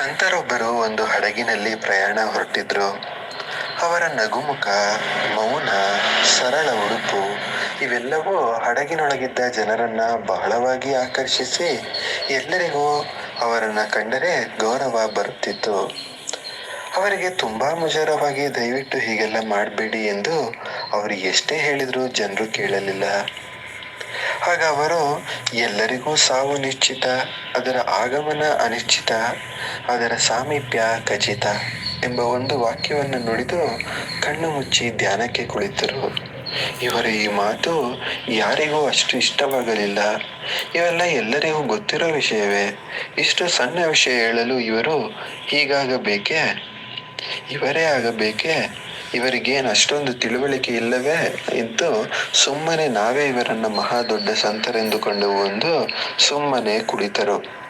ಸಂತರೊಬ್ಬರು ಒಂದು ಹಡಗಿನಲ್ಲಿ ಪ್ರಯಾಣ ಹೊರಟಿದ್ರು. ಅವರ ನಗುಮುಖ, ಮೌನ, ಸರಳ ಉಡುಪು ಇವೆಲ್ಲವೂ ಹಡಗಿನೊಳಗಿದ್ದ ಜನರನ್ನ ಬಹಳವಾಗಿ ಆಕರ್ಷಿಸಿ ಎಲ್ಲರಿಗೂ ಅವರನ್ನು ಕಂಡರೆ ಗೌರವ ಬರುತ್ತಿತ್ತು. ಅವರಿಗೆ ತುಂಬಾ ಮುಜಾರವಾಗಿ ದಯವಿಟ್ಟು ಹೀಗೆಲ್ಲ ಮಾಡಬೇಡಿ ಎಂದು ಅವರು ಎಷ್ಟೇ ಹೇಳಿದರೂ ಜನರು ಕೇಳಲಿಲ್ಲ. ಆಗ ಅವರು, ಎಲ್ಲರಿಗೂ ಸಾವು ನಿಶ್ಚಿತ, ಅದರ ಆಗಮನ ಅನಿಶ್ಚಿತ, ಅದರ ಸಾಮೀಪ್ಯ ಖಚಿತ ಎಂಬ ಒಂದು ವಾಕ್ಯವನ್ನು ನುಡಿದು ಕಣ್ಣು ಮುಚ್ಚಿ ಧ್ಯಾನಕ್ಕೆ ಕುಳಿತರು. ಇವರ ಈ ಮಾತು ಯಾರಿಗೂ ಅಷ್ಟು ಇಷ್ಟವಾಗಲಿಲ್ಲ. ಇವೆಲ್ಲ ಎಲ್ಲರಿಗೂ ಗೊತ್ತಿರೋ ವಿಷಯವೇ. ಇಷ್ಟು ಸಣ್ಣ ವಿಷಯ ಹೇಳಲು ಇವರು ಹೀಗಾಗಬೇಕೆ? ಇವರೇ ಆಗಬೇಕೇ? ಇವರಿಗೇನು ಅಷ್ಟೊಂದು ತಿಳುವಳಿಕೆ ಇಲ್ಲವೇ ಇದ್ದು ಸುಮ್ಮನೆ ನಾವೇ ಇವರನ್ನ ಮಹಾ ದೊಡ್ಡ ಸಂತರೆಂದುಕೊಂಡು ಒಂದು ಸುಮ್ಮನೆ ಕುಳಿತರು.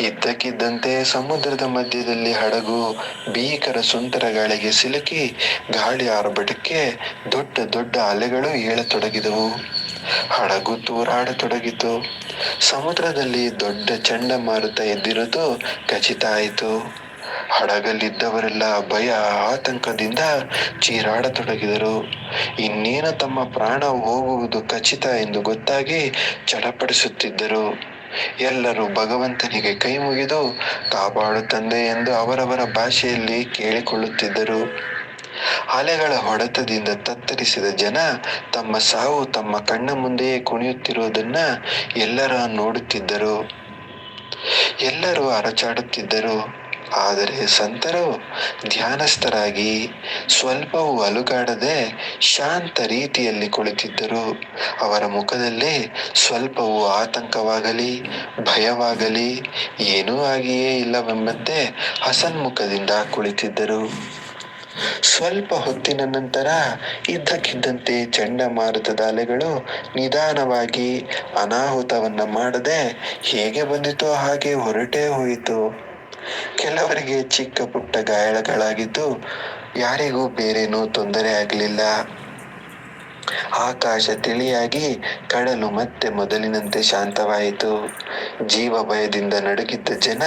ಇದ್ದಕ್ಕಿದ್ದಂತೆ ಸಮುದ್ರದ ಮಧ್ಯದಲ್ಲಿ ಹಡಗು ಭೀಕರ ಸುಂಟರ ಗಾಳಿಗೆ ಸಿಲುಕಿ ಗಾಳಿ ಆರ್ಭಟಕ್ಕೆ ದೊಡ್ಡ ದೊಡ್ಡ ಅಲೆಗಳು ಏಳತೊಡಗಿದವು. ಹಡಗು ತೂರಾಡತೊಡಗಿತು. ಸಮುದ್ರದಲ್ಲಿ ದೊಡ್ಡ ಚಂಡಮಾರುತ ಎದ್ದಿರುವುದು ಖಚಿತ ಆಯಿತು. ಹಡಗಲ್ಲಿದ್ದವರೆಲ್ಲ ಭಯ ಆತಂಕದಿಂದ ಚೀರಾಡತೊಡಗಿದರು. ಇನ್ನೇನು ತಮ್ಮ ಪ್ರಾಣ ಹೋಗುವುದು ಖಚಿತ ಎಂದು ಗೊತ್ತಾಗಿ ಚಡಪಡಿಸುತ್ತಿದ್ದರು ಎಲ್ಲರೂ ಭಗವಂತನಿಗೆ ಕೈ ಮುಗಿದು, ಕಾಪಾಡು ತಂದೆ ಎಂದು ಅವರವರ ಭಾಷೆಯಲ್ಲಿ ಕೇಳಿಕೊಳ್ಳುತ್ತಿದ್ದರು. ಅಲೆಗಳ ಹೊಡೆತದಿಂದ ತತ್ತರಿಸಿದ ಜನ ತಮ್ಮ ಸಾವು ತಮ್ಮ ಕಣ್ಣ ಮುಂದೆಯೇ ಕುಣಿಯುತ್ತಿರುವುದನ್ನ ಎಲ್ಲರ ನೋಡುತ್ತಿದ್ದರು. ಎಲ್ಲರೂ ಅರಚಾಡುತ್ತಿದ್ದರು. ಆದರೆ ಸಂತರು ಧ್ಯಾನಸ್ಥರಾಗಿ ಸ್ವಲ್ಪವೂ ಅಲುಗಾಡದೆ ಶಾಂತ ರೀತಿಯಲ್ಲಿ ಕುಳಿತಿದ್ದರು. ಅವರ ಮುಖದಲ್ಲಿ ಸ್ವಲ್ಪವೂ ಆತಂಕವಾಗಲಿ, ಭಯವಾಗಲಿ, ಏನೂ ಆಗಿಯೇ ಇಲ್ಲವೆಂಬಂತೆ ಹಸನ್ಮುಖದಿಂದ ಕುಳಿತಿದ್ದರು. ಸ್ವಲ್ಪ ಹೊತ್ತಿನ ನಂತರ ಇದ್ದಕ್ಕಿದ್ದಂತೆ ಚಂಡಮಾರುತದ ಅಲೆಗಳು ನಿಧಾನವಾಗಿ ಅನಾಹುತವನ್ನ ಮಾಡದೆ ಹೇಗೆ ಬಂದಿತೋ ಹಾಗೆ ಹೊರಟೇ ಹೋಯಿತು. ಕೆಲವರಿಗೆ ಚಿಕ್ಕ ಪುಟ್ಟ ಗಾಯಗಳಾಗಿದ್ದು ಯಾರಿಗೂ ಬೇರೇನೂ ತೊಂದರೆ ಆಗಲಿಲ್ಲ. ಆಕಾಶ ತಿಳಿಯಾಗಿ ಕಡಲು ಮತ್ತೆ ಮೊದಲಿನಂತೆ ಶಾಂತವಾಯಿತು. ಜೀವ ಭಯದಿಂದ ನಡುಗಿದ್ದ ಜನ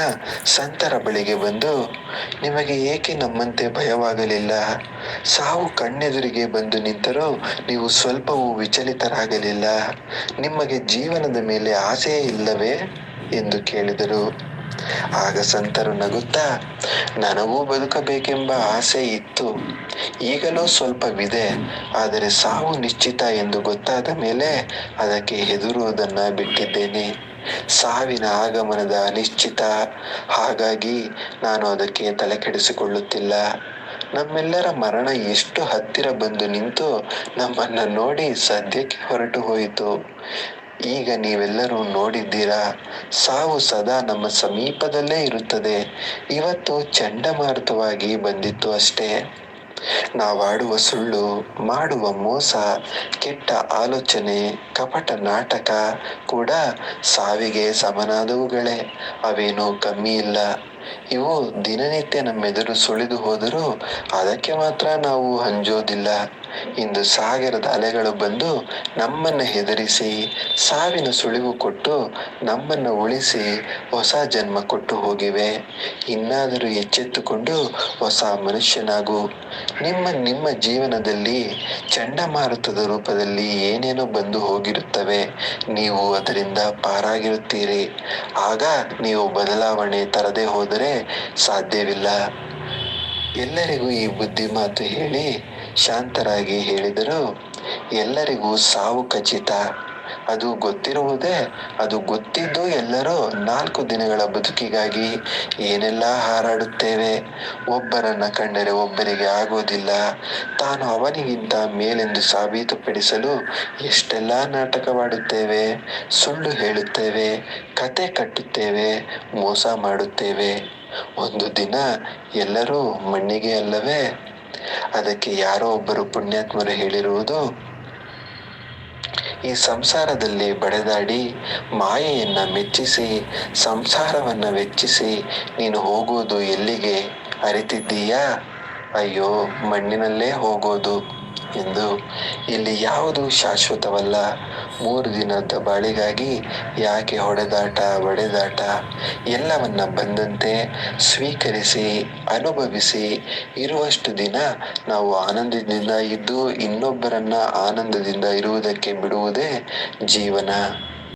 ಸಂತರ ಬಳಿಗೆ ಬಂದು, ನಿಮಗೆ ಏಕೆ ನಮ್ಮಂತೆ ಭಯವಾಗಲಿಲ್ಲ? ಸಾವು ಕಣ್ಣೆದುರಿಗೆ ಬಂದು ನಿಂತರೂ ನೀವು ಸ್ವಲ್ಪವೂ ವಿಚಲಿತರಾಗಲಿಲ್ಲ. ನಿಮಗೆ ಜೀವನದ ಮೇಲೆ ಆಸೆಯೇ ಇಲ್ಲವೇ? ಎಂದು ಕೇಳಿದರು. ಆಗ ಸಂತರು ನಗುತ್ತಾ, ನನಗೂ ಬದುಕಬೇಕೆಂಬ ಆಸೆ ಇತ್ತು. ಈಗಲೂ ಸ್ವಲ್ಪವಿದೆ, ಆದರೆ ಸಾವು ನಿಶ್ಚಿತ ಎಂದು ಗೊತ್ತಾದ ಮೇಲೆ ಅದಕ್ಕೆ ಹೆದರುವುದನ್ನ ಬಿಟ್ಟಿದ್ದೇನೆ. ಸಾವಿನ ಆಗಮನದ ಅನಿಶ್ಚಿತ. ಹಾಗಾಗಿ ನಾನು ಅದಕ್ಕೆ ತಲೆ ಕೆಡಿಸಿಕೊಳ್ಳುತ್ತಿಲ್ಲ ನಮ್ಮೆಲ್ಲರ ಮರಣ ಎಷ್ಟು ಹತ್ತಿರ ಬಂದು ನಿಂತು ನಮ್ಮನ್ನ ನೋಡಿ ಸದ್ಯಕ್ಕೆ ಹೊರಟು ಹೋಯಿತು. ಈಗ ನೀವೆಲ್ಲರೂ ನೋಡಿದ್ದೀರಾ, ಸಾವು ಸದಾ ನಮ್ಮ ಸಮೀಪದಲ್ಲೇ ಇರುತ್ತದೆ. ಇವತ್ತು ಚಂಡಮಾರುತವಾಗಿ ಬಂದಿತ್ತು ಅಷ್ಟೇ. ನಾವಾಡುವ ಸುಳ್ಳು, ಮಾಡುವ ಮೋಸ, ಕೆಟ್ಟ ಆಲೋಚನೆ, ಕಪಟ ನಾಟಕ ಕೂಡ ಸಾವಿಗೆ ಸಮನಾದವುಗಳೇ. ಅವೇನೂ ಕಮ್ಮಿ ಇಲ್ಲ. ಇವು ದಿನನಿತ್ಯ ನಮ್ಮೆದುರು ಸುಳಿದು ಹೋದರೂ ಅದಕ್ಕೆ ಮಾತ್ರ ನಾವು ಹಂಜೋದಿಲ್ಲ ಇಂದು ಸಾಗರದ ಅಲೆಗಳು ಬಂದು ನಮ್ಮನ್ನ ಹೆದರಿಸಿ, ಸಾವಿನ ಸುಳಿವು ಕೊಟ್ಟು ನಮ್ಮನ್ನ ಉಳಿಸಿ ಹೊಸ ಜನ್ಮ ಕೊಟ್ಟು ಹೋಗಿವೆ. ಇನ್ನಾದರೂ ಎಚ್ಚೆತ್ತುಕೊಂಡು ಹೊಸ ಮನುಷ್ಯನಾಗು. ನಿಮ್ಮ ನಿಮ್ಮ ಜೀವನದಲ್ಲಿ ಚಂಡಮಾರುತದ ರೂಪದಲ್ಲಿ ಏನೇನೋ ಬಂದು ಹೋಗಿರುತ್ತವೆ, ನೀವು ಅದರಿಂದ ಪಾರಾಗಿರುತ್ತೀರಿ. ಆಗ ನೀವು ಬದಲಾವಣೆ ತರದೆ ಹೋದರೆ ಸಾಧ್ಯವಿಲ್ಲ. ಎಲ್ಲರಿಗೂ ಈ ಬುದ್ಧಿ ಮಾತು ಹೇಳಿ ಶಾಂತರಾಗಿ ಹೇಳಿದರು. ಎಲ್ಲರಿಗೂ ಸಾವು ಖಚಿತ. ಅದು ಗೊತ್ತಿರುವುದೇ, ಅದು ಗೊತ್ತಿದ್ದು ಎಲ್ಲರೂ ನಾಲ್ಕು ದಿನಗಳ ಬದುಕಿಗಾಗಿ ಏನೆಲ್ಲ ಹಾರಾಡುತ್ತೇವೆ? ಒಬ್ಬರನ್ನ ಕಂಡರೆ ಒಬ್ಬರಿಗೆ ಆಗೋದಿಲ್ಲ. ತಾನು ಅವನಿಗಿಂತ ಮೇಲೆಂದು ಸಾಬೀತುಪಡಿಸಲು ಎಷ್ಟೆಲ್ಲ ನಾಟಕವಾಡುತ್ತೇವೆ? ಸುಳ್ಳು ಹೇಳುತ್ತೇವೆ, ಕತೆ ಕಟ್ಟುತ್ತೇವೆ, ಮೋಸ ಮಾಡುತ್ತೇವೆ. ಒಂದು ದಿನ ಎಲ್ಲರೂ ಮಣ್ಣಿಗೆ ಅಲ್ಲವೇ? ಅದಕ್ಕೆ ಯಾರೋ ಒಬ್ಬರು ಪುಣ್ಯಾತ್ಮರು ಹೇಳಿರುವುದು ಈ ಸಂಸಾರದಲ್ಲಿ ಬಡೆದಾಡಿ ಮಾಯೆಯನ್ನ ಮೆಚ್ಚಿಸಿ ಸಂಸಾರವನ್ನ ವೆಚ್ಚಿಸಿ ನೀನು ಹೋಗುವುದು ಎಲ್ಲಿಗೆ ಅರಿತಿದ್ದೀಯಾ? ಅಯ್ಯೋ ಮಣ್ಣಿನಲ್ಲೇ ಹೋಗೋದು. ಎಂದು ಇಲ್ಲಿ ಯಾವುದು ಶಾಶ್ವತವಲ್ಲ? ಮೂರು ದಿನದ ಬಾಳಿಗಾಗಿ ಯಾಕೆ ಹೊಡೆದಾಟ, ಬಡೆದಾಟ? ಎಲ್ಲವನ್ನ ಬಂದಂತೆ ಸ್ವೀಕರಿಸಿ, ಅನುಭವಿಸಿ, ಇರುವಷ್ಟು ದಿನ ನಾವು ಆನಂದದಿಂದ ಇದ್ದು ಇನ್ನೊಬ್ಬರನ್ನ ಆನಂದದಿಂದ ಇರುವುದಕ್ಕೆ ಬಿಡುವುದೇ ಜೀವನ.